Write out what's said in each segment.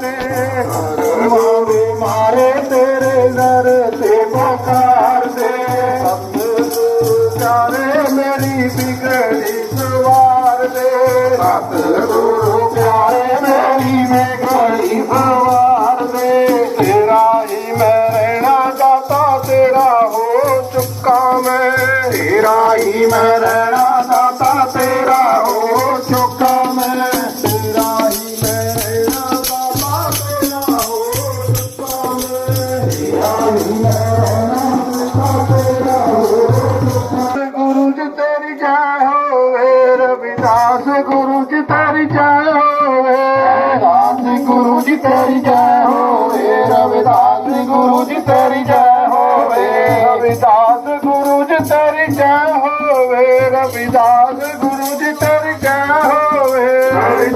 ਦੇ ਮਾਰੇ ਮਾਰੇ ਤੇਰੇ ਦਰ ਤੇ ਪੁਕਾਰ ਦੇ। ਸਤਿਗੁਰੂ ਪਿਆਰੇ ਮੇਰੀ ਬਿਗੜੀ ਸਵਾਰ ਦੇ। ਸਤਿਗੁਰੂ, ਪਿਆਰੇ ਮੇਰੀ ਬਿਗੜੀ ਸਵਾਰ ਦੇ। ਤੇਰਾ ਹੀ ਮੈਂ ਰਹਿਣਾ ਜਾਤਾ, ਤੇਰਾ ਹੋ ਚੁੱਕਾ ਮੈਂ। ਤੇਰਾ ਹੀ ਮੈਂ ਰਹਿਣਾ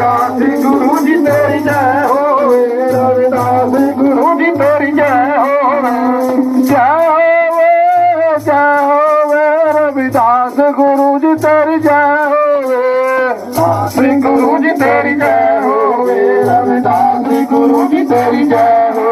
ਰਵਿਦਾਸ ਗੁਰੂ ਜੀ ਤੇਰੀ ਜੈ ਹੋਵੇ, ਰਵਿਦਾਸ ਗੁਰੂ ਜੀ ਤੇਰੀ ਜੈ ਹੋਵੇ। ਜੈ ਹੋਵੇ ਜੈ ਹੋਵੇ, ਰਵਿਦਾਸ ਗੁਰੂ ਜੀ ਤੇਰੀ ਜੈ ਹੋਵੇ। ਸਿੰਘ ਗੁਰੂ ਜੀ ਤੇਰੀ ਜੈ ਹੋਵੇ, ਰਵਿਦਾਸ ਗੁਰੂ ਜੀ ਤੇਰੀ ਜੈ ਹੋਵੇ।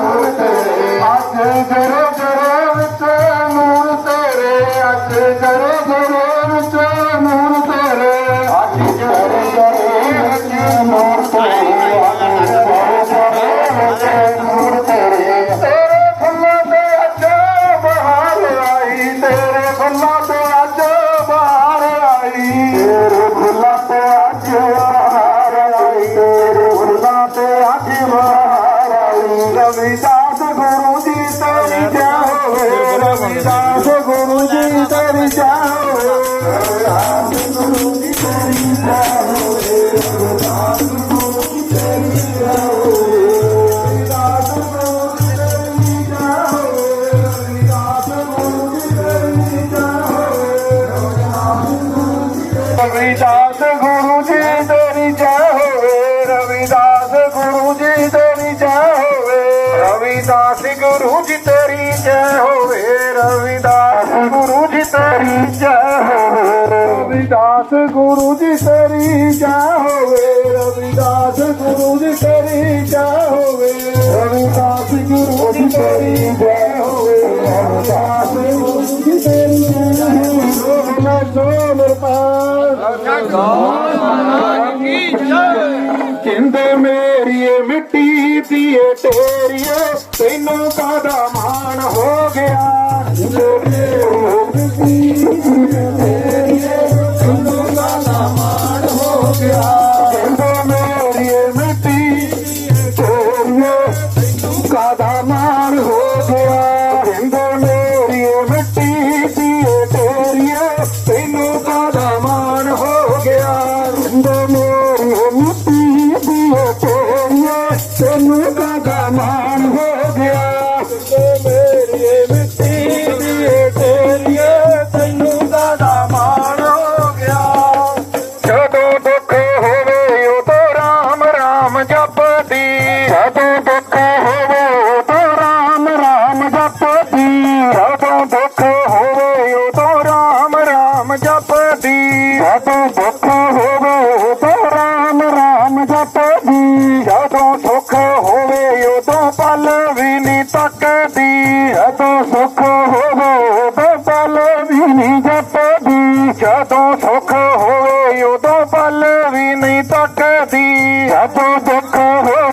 हरिदास गुरु जी दर जाओ हरिदास गुरु जी दर जाओ ਰਵਿਦਾਸ ਗੁਰੂ ਜੀ ਤੇਰੀ ਜੈ ਹੋਵੇ ਰਵਿਦਾਸ ਗੁਰੂ ਜੀ ਤੇਰੀ ਜੈ ਹੋਵੇ। ਰਵਿਦਾਸ ਗੁਰੂ ਜੀ ਤੇਰੀ ਜੈ ਹੋਵੇ ਰਵਿਦਾਸ ਗੁਰੂ ਜੀ ਤੇਰੀ ਜੈ ਹੋਵੇ। ਸੋਹਣਾ ਸੋਹਣ ਪਾਸ ਕਹਿੰਦੇ ਮੇਰੀਏ ਮਿੱਟੀ ਦੀਏ ਤੇਰੀਏ ਤੈਨੂੰ ਕਾਦਾ ਮਾਣ ਹੋ? Sada ਜਪਦੀ ਜਦੋਂ ਦੁੱਖ ਹੋਵੇ ਉਦੋਂ ਰਾਮ ਰਾਮ ਜਪਦੀ ਜਦੋਂ ਸੁੱਖ ਹੋਵੇ ਉਦੋਂ ਪਲ ਵੀ ਨਹੀਂ ਤੱਕਦੀ ਜਦੋਂ ਸੁੱਖ ਹੋਵੇ ਉਦੋਂ ਪਲ ਵੀ ਨਹੀਂ ਜਪਦੀ। ਜਦੋਂ ਸੁੱਖ ਹੋਵੇ ਉਦੋਂ ਪਲ ਵੀ ਨਹੀਂ ਤੱਕਦੀ ਜਦੋਂ ਦੁੱਖ ਹੋਵੇ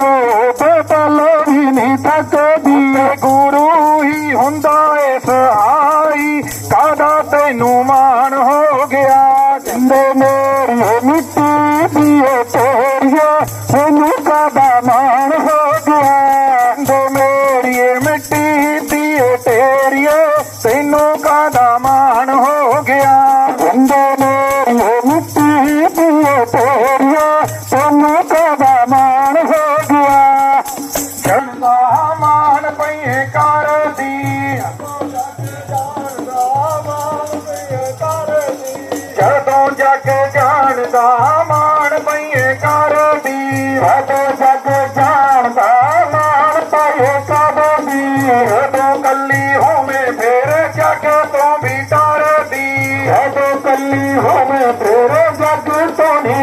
तू सोने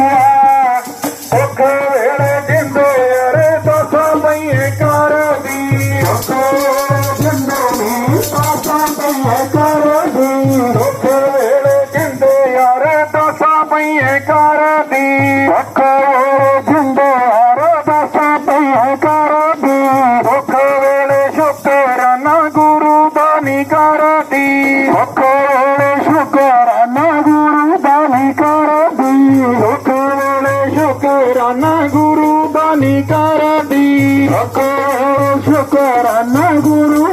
ਮਾਣ ਹੋ ਵੇਲੇ ਜਿੰਦੇ ਅਰੇ ਦਸਾਂ ਪਈਏ ਕਰਦੀ ਦੁੱਖ ਜਿੰਦੇ ਨੀ ਦਸਾਂ ਪਈਏ ਕਰਦੀ ਦੁੱਖ ਵੇਲੇ ਜਿੰਦੇ ਅਰੇ ਦਸਾਂ ਪਈਏ ਕਰਦੀ ਦੁੱਖ ਵੇਲੇ ਜਿੰਦੇ ਅਰੇ ਦਸਾਂ ਪਈਏ ਕਰਦੀ ਵੇਲੇ ਸ਼ੁਕਰਾਨਾ ਗੁਰੂ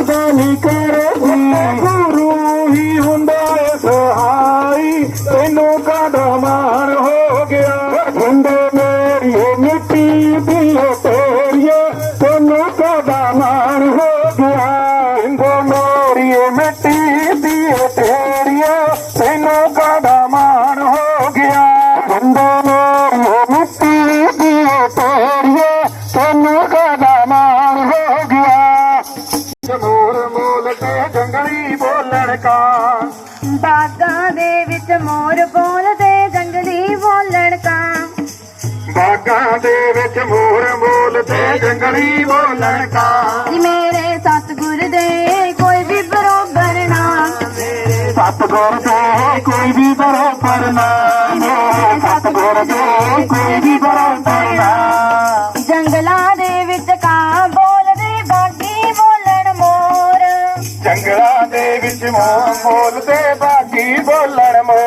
ਬਾਗਾਂ ਦੇ ਵਿੱਚ ਮੋਰ ਮੂਲ ਤੇ ਜੰਗਲੀ ਬੋਲਣ ਕਾ। ਜੀ ਮੇਰੇ ਸਤਿਗੁਰ ਦੇ ਕੋਈ ਵੀ ਬਰੋਬਰ ਨਾ। ਸਤਗੁਰ ਦੇ ਕੋਈ ਵੀ ਬਰੋਬਰ ਨਾ। ਮੇਰੇ ਸਤਗੁਰ ਦੇ ਕੋਈ ਵੀ ਬਰੋਬਰ ਨਾ। ਜੰਗਲਾਂ ਦੇ ਵਿੱਚ ਕਾਂ ਬੋਲਦੇ ਬਾਗੀ ਬੋਲਣ ਮੋਰ। ਜੰਗਲਾਂ ਦੇ ਵਿੱਚ ਮੋਰ ਤੇ ਬਾਗੀ ਬੋਲਣ ਮੋਰ।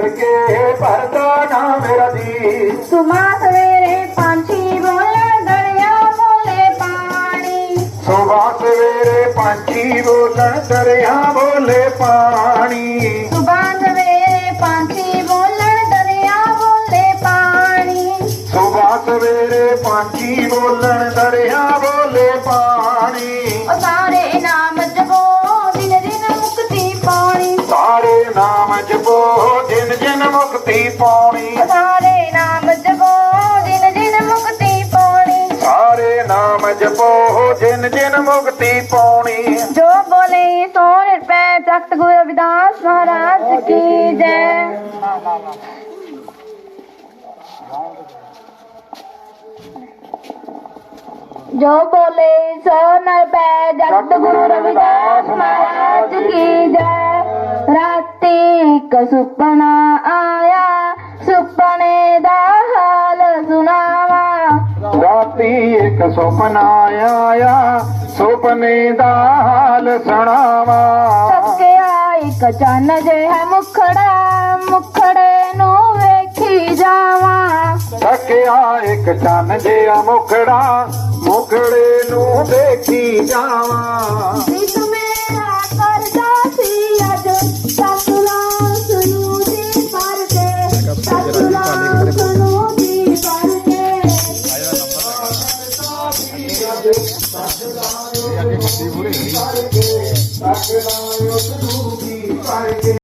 ਕਰਕੇ ਭਰਦਾ ਨਾ ਮੇਰਾ ਜੀ ਸੁਮਾ ਸਵੇਰੇ ਪੰਛੀ ਬੋਲਣ ਦਰਿਆ ਬੋਲੇ ਪਾਣੀ। ਸੁਬਹ ਸਵੇਰੇ ਪੰਛੀ ਬੋਲਣ ਦਰਿਆ ਬੋਲੇ ਪਾਣੀ। ਸੁਬਾਹ ਸਵੇਰੇ ਪੰਛੀ ਬੋਲਣ ਦਰਿਆ ਬੋਲੇ ਪਾਣੀ। ਸੁਬਹ ਸਵੇਰੇ ਪੰਛੀ ਬੋਲਣ ਦਰਿਆ ਪਾਉਣੀ। ਸਾਰੇ ਨਾਮ ਜਪੋ ਦਿਨ ਦਿਨ ਮੁਕਤੀ ਪਾਣੀ ਸਾਰੇ ਨਾਮ ਜਪੋ ਜਿਨ ਜਿਨ ਮੁਕਤੀ ਪਾਉਣੀ। ਜੋ ਬੋਲੇ ਸੋ ਨਿਰਪੈ ਤਖਤ ਗੁਰੂ ਰਵਿਦਾਸ ਮਹਾਰਾਜ ਕੀ ਜੈ। ਜੋ। ਬੋਲੇ ਸੋ ਨਿਰਪੈ ਜਗਤ ਗੁਰੂ ਰਵਿਦਾਸ ਮਹਾਰਾਜ ਕੀ ਜੈ। ਰਾਤੀ ਇੱਕ ਸੁਪਨਾ ਆਇਆ ਰਾਤੀ ਇੱਕ ਸੁਪਨਾ ਆਇਆ ਸੁਪਨੇ ਦਾ ਹਾਲ ਸੁਣਾਵਾ। ਤੱਕਿਆ ਇੱਕ ਚੰਨ ਜਿਹਾ ਮੁਖੜਾ ਮੁਖੜੇ ਨੂੰ ਵੇਖੀ ਜਾਵਾਂ। ਥੱਕਿਆ ਇੱਕ ਚੰਨ ਜਿਹਾ ਮੁਖੜਾ ਮੁਖੜੇ ਨੂੰ ਦੇਖੀ ਜਾਵਾਂ।